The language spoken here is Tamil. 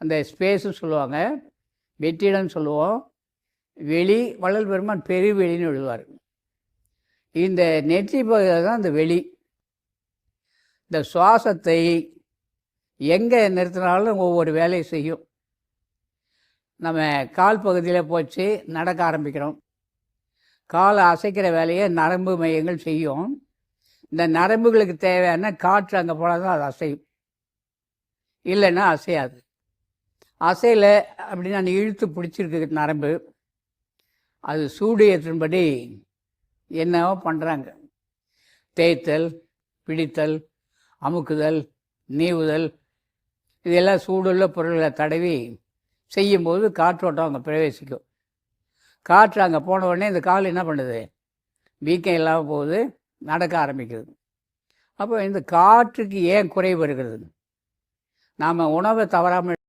அந்த ஸ்பேஸு சொல்லுவாங்க வெற்றிடம் சொல்லுவோம். வெளி வள்ளல் பெருமான் பெருவெளின்னு எழுதுவார். இந்த நெற்றி பகுதியில் தான் இந்த வெளி. இந்த சுவாசத்தை எங்கே நிறுத்தினாலும் ஒவ்வொரு வேலையை செய்யும். நம்ம கால் பகுதியில் போச்சு நடக்க ஆரம்பிக்கிறோம். காலை அசைக்கிற வேலையை நரம்பு மையங்கள் செய்யும். இந்த நரம்புகளுக்கு தேவையான காற்று அங்கே போனால் தான் அது அசையும். இல்லைன்னா அசையாது. அசையில் அப்படின்னு அந்த இழுத்து பிடிச்சிருக்கு நரம்பு. அது சூடு ஏற்றும்படி என்னவோ பண்ணுறாங்க தேய்த்தல் பிடித்தல் அமுக்குதல் நீவுதல் இதெல்லாம் சூடுள்ள பொருள்களை தடவி செய்யும்போது காற்றோட்டம் அங்கே பிரவேசிக்கும். காற்று அங்கே போன உடனே இந்த கால் என்ன பண்ணுது? வீக்கம் இல்லாமல் போகுது நடக்க ஆரம்பிக்குது. அப்போ இந்த காற்றுக்கு ஏன் குறைவு இருக்கிறது நாம் உணவை தவறாமல்